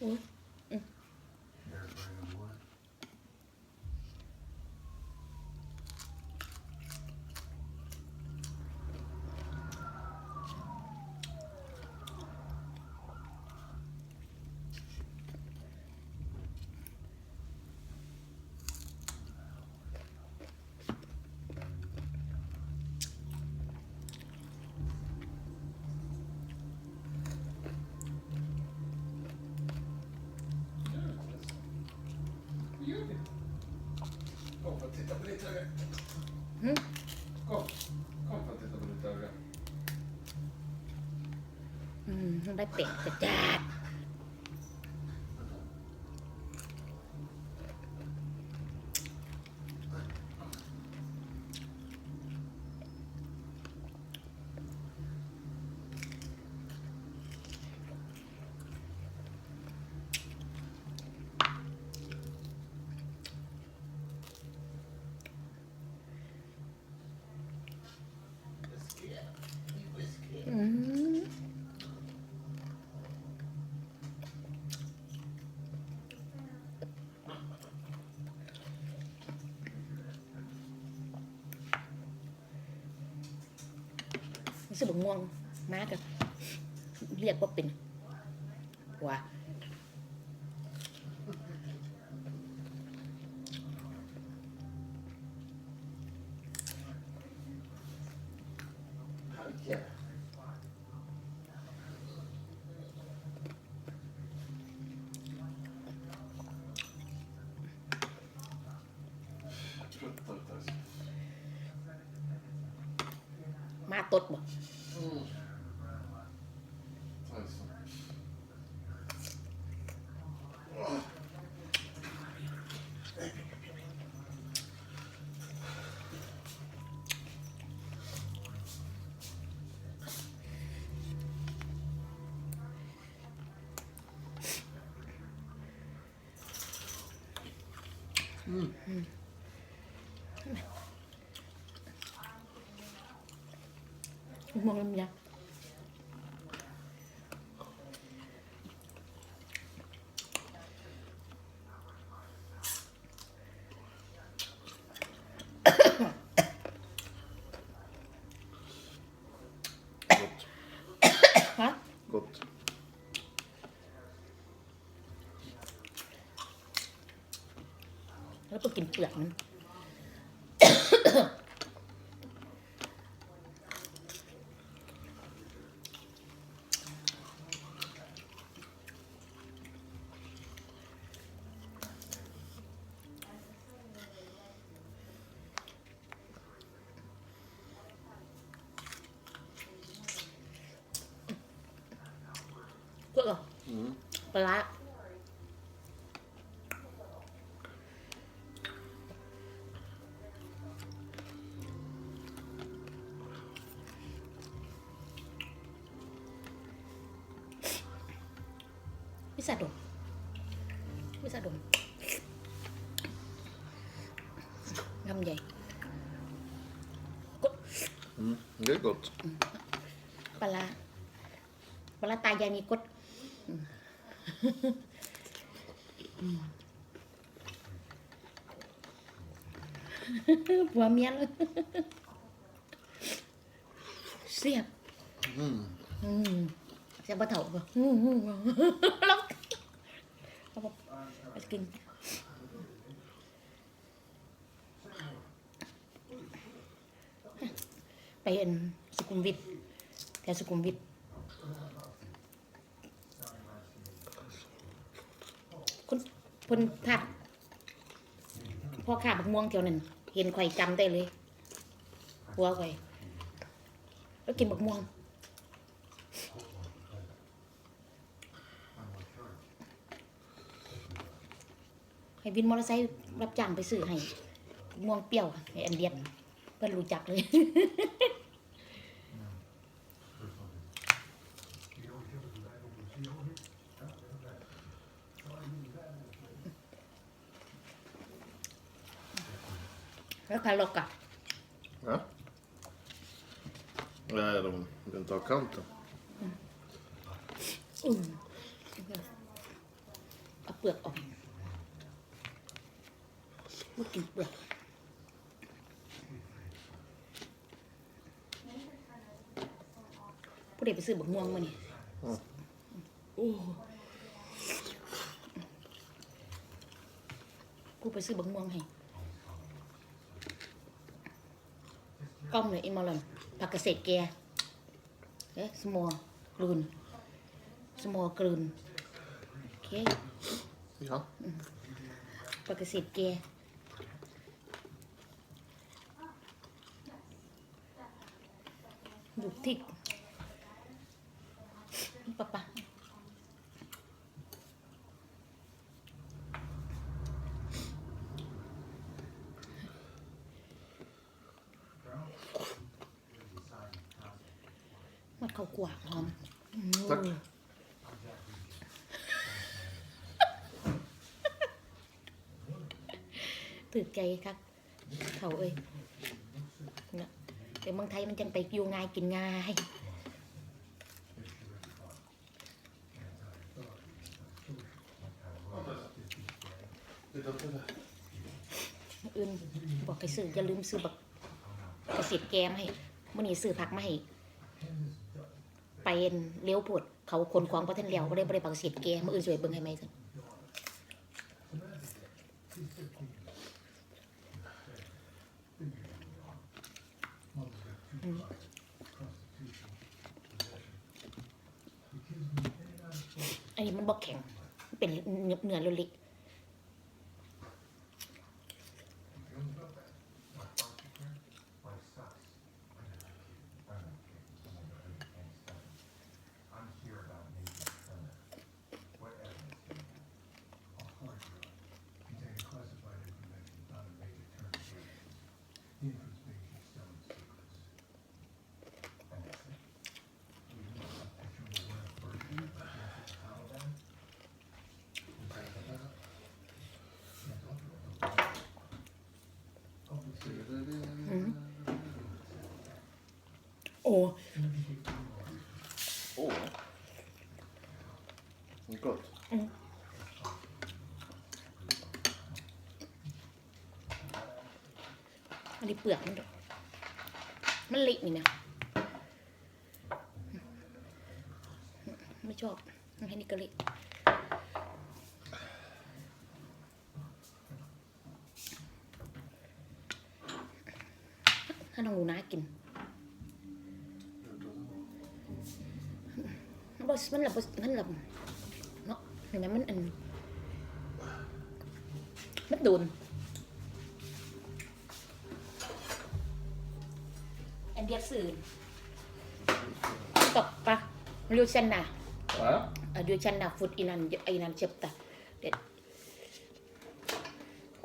โได้เป็ดจัดจ้าด อืม รู้สึกง่วงมากอะเรียกว่าเป็นว่า มาตดบ่ Mm. Alltså. Mm. มองลำยัก Gott. ฮะ Gott. แล้วก็กินเปลือกมัน ก็เหรอ Mm. ปลาร้าวิสาดมวิสาดมงำใหญ่ก็ Mm. Det är gott. ปลาร้าปลาร้าตายายมีกดอืม ผัวเมียเลยเสียบ Mm. อืมเสียบบ่เถ่าบ่อืมอืมอืมล็อกเอาบ่เอากินไปเอ็นสุขุมวิทแถวสุขุมวิท คุณคุณภาพพ่อข้าบักม่วงเที่ยวนั้นเห็นข่อยจำได้เลยหัวข่อย แล้วกินบักม่วงให้วินมอเตอร์ไซค์รับจ้างไปซื้อให้ม่วงเปรี้ยวให้อันเดียนเพิ่นรู้จักเลย แล้วคาลอกอะ Ja. Nej, de vill inte ha kanten. อืมลือกออกไม่กินเปลือกผู้เด็กไปซื้อบักม่วงมานี่อืมโอ้กูไปซื้อบักม่วงให้ก้อม เลยอิมอลอนผักเกษตรแกเอ๊ะสมอลกลืนสมอลกลืนโอเค Ja. ผักเกษตรแก บุกทิกปะปะมันเขากวางหอมตัก ตื่นใจครับ เขาเอ้ยนะแต่เมืองไทยมันจังไปอยู่ง่ายกินง่าย Titta på det. อื่นบอกให้ซื้ออย่าลืมซื้อบักเกษตรแกมาให้มื่อนี้ซื้อผักมาให้ ไปเลี้ยวโพดเขาคนของประเทศเลี้ยวก็ได้บริบักเกษตรแกมื่ออื่นสวยเบิ่งให้ไหมกันอืมอันนี้มันบอกแข็ง เป็นเนื้อเนื้อล็ก โอ้ Åh. Gott. อันนี้เปลือกมันด้วยมันเละนี่นะไม่ชอบมันให้นี่ก็เละถ้าน้องหนูนากิน มันบ่มันละบ่มันละเนาะเห็นไหมมันอันมันโดน En del sur. Stoppa. Lu känna. Ja. Ja, Du känner fort innan, innan köpta. Det.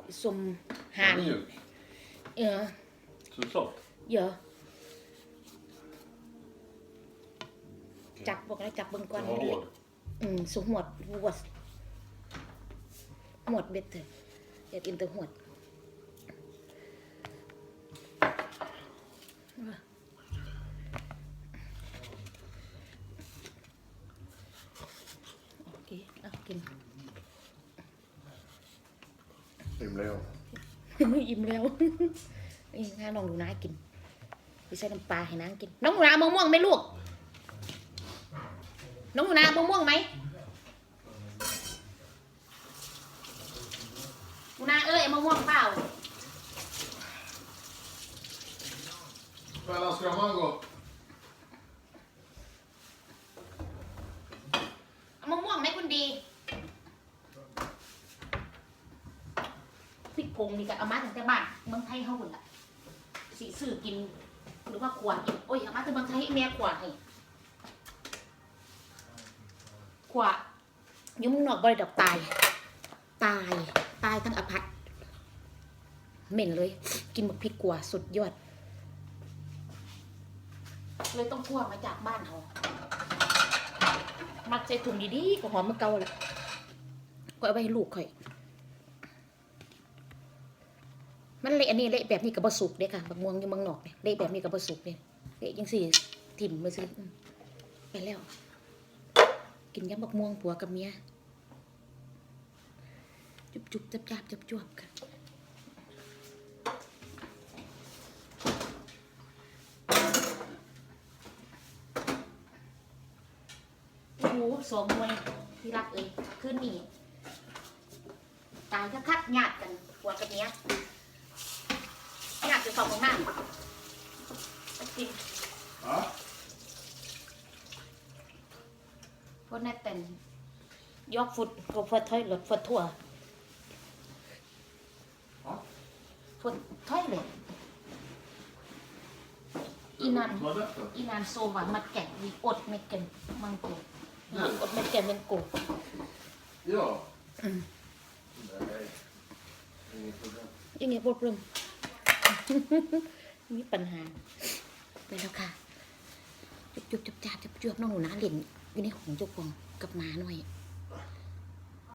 Som han. Mjuk. Ja, Så soft. ja. จับบอกแล้วจับเบิ่งก่อน Den var hård. อืมสุหวดหวดหวดเบ็ดเถอะอยากกินแต่หวดโอเคเอากิน Himla jag. อิ่มแล้วนี่ถ้าน้องดูน้ากินไปใส่น้ำปลาให้นางกิน น้องหนูนามะม่วงไหมลูก น้องหนูนามะม่วงไหมหนูนาเอ้ยเอามะม่วงเปล่า Mellan ska man gå? เอามะม่วงไหมคุณดีพริกผงนี่ก็เอามาจากแต่บ้านเมืองไทยเขาหมดละสีสื่อกินหรือว่าขวดกินโอ้ยเอามาจากเมืองไทยให้แม่ขวดให้ วดอยุ่มนอกบริดอกตาย ตาย ตายทั้งอภัตเหม็นเลย กินบักพริกกัวสุดยอด เลยต้องคั่วมาจากบ้านเขามักใส่ถุงดีๆก็หอมเมื่อเก่าแหละก็เอาไปให้ลูกข่อย มันเละอันนี้เละแบบนี้กับบะสุกเด้ค่ะบักม่วงอยู่เมืองนอกเนี่ยเละแบบนี้กับบะสุกเนี่ยเละยังสี่ถิ่มมาซื้อไปแล้ว กินยำบักม่วงผัวกับเมียจุบจุบจับจับจับจวบค่ะโอ้โหสองมวยที่รักเอ้ยขึ้นนี่ตายคักๆหยาดกันหัวกับเนี้ยหยาดจะสองของนั่นกิน Ja. พ วกนั้นเป็นยกฟุตก็ฟุตถอยรถฟุตทั่ว Ja. ฟุตถอยเลยอีนัน Vad är detta? อีนานโซวามาแกะวีอดไม่เก่งมังโกอะอดไม่เก่งเป็นโก Ja. Mm. Nej. Inget problem. ยังไงบทเริ่มมีปัญหาไปแล้วค่ะ จุบจุบจับจับจับจวบน้องหนูนะเล่น อยู่ในของเจ้าของกับหมาหน่อย